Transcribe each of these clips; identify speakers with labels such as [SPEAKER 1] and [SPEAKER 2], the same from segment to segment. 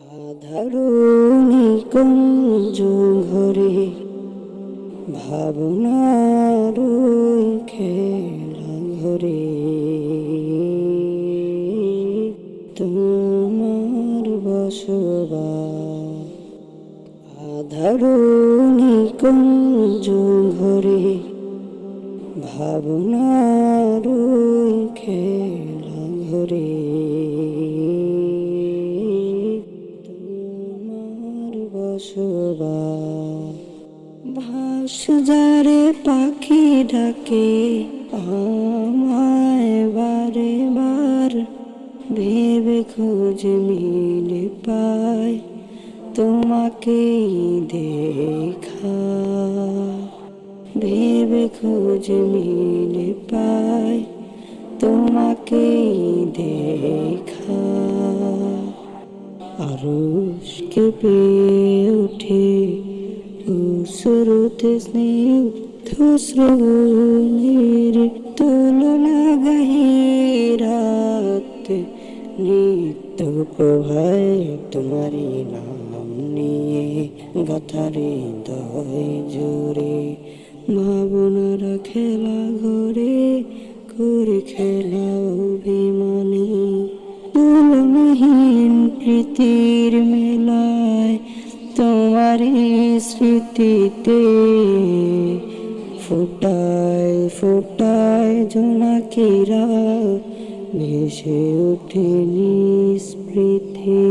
[SPEAKER 1] আধারুনি কুঞ্জ ঘরে ভাবনার খেলা ঘরে। তোমার বসবাস আধারুনি কুঞ্জ ঘরে ভাবনার খেলা ঘরে। তোমার ভাস যারে পাখি ডাকে, আমায় বারে বার। ভেবে খোঁজ মিলে পায় তোমাকেই দেখা। ভেবে খোঁজ মিলে পায় তোমাকেই দেখা। আরশ কেঁপে ওঠে সুরতে স্নিগ্ধ শ্রবণের তুলনা গাহিরাত নিত্য প্রভায় তোমারই নাম নিয়ে গাথারে দয় জোরে ভাবনারা খেলা ঘরে করে খেলা অভিমানী তুলনাহীন প্রীতির মেলায় তোমার স্মৃতিতে ফুটায় ফুটায় জোনাকিরা ভেসে ওঠে নিস্মৃতি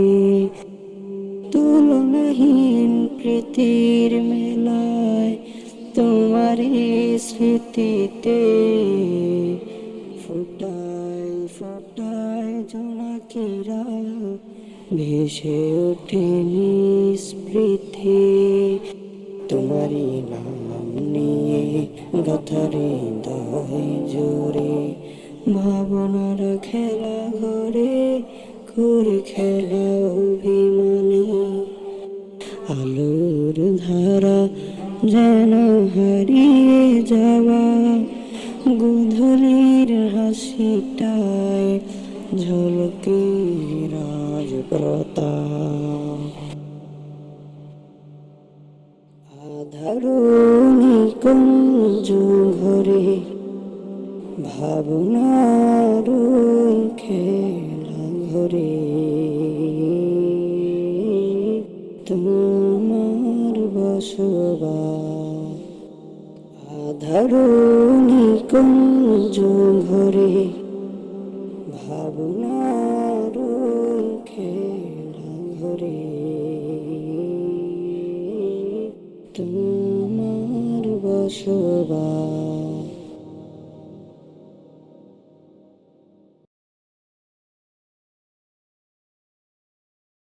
[SPEAKER 1] তুলনাহীন প্রীতির মেলায় তোমার স্মৃতিতে ফুটায় ফুটায় জোনাকিরা ভেসে ওঠে নিস্মৃতি তোমারই নাম নিয়ে গাথারে দয় জোরে। ভাবনার খেলা ঘরে করে খেলা অভিমানী। আলোর ধারা যেন হারিয়ে যাওয়া, গোধূলির হাসিটায় ঝলকে রাজপ্রতাপ আধারুনি কুঞ্জ ঘরে ভাবনার খেলা ঘরে তোমার বসবাস আধারুনি কুঞ্জ ঘরে ভাবনার খেলা তোমার বসবাস